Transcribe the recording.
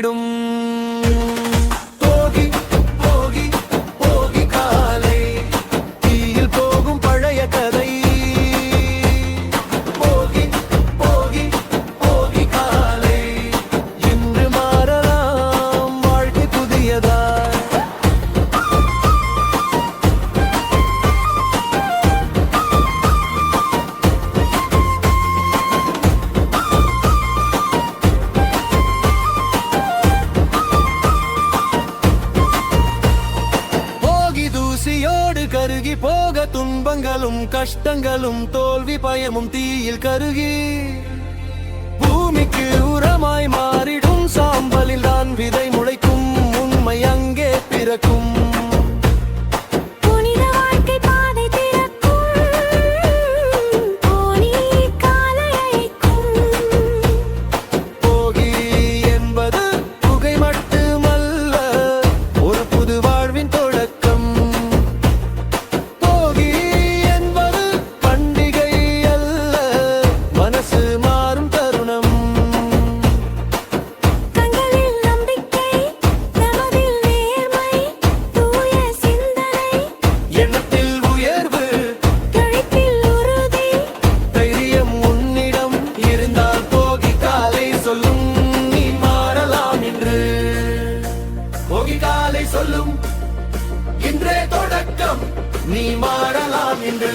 விடும் துன்பங்களும் கஷ்டங்களும் தோல்வி பயமும் தீயில் கருகி. பூமிக்கு உரமாய் மாறி சொல்லும் நீ மாறலாம் என்று. மோகிகாலை சொல்லும் இன்றே தொடக்கம் நீ மாறலாம் என்று.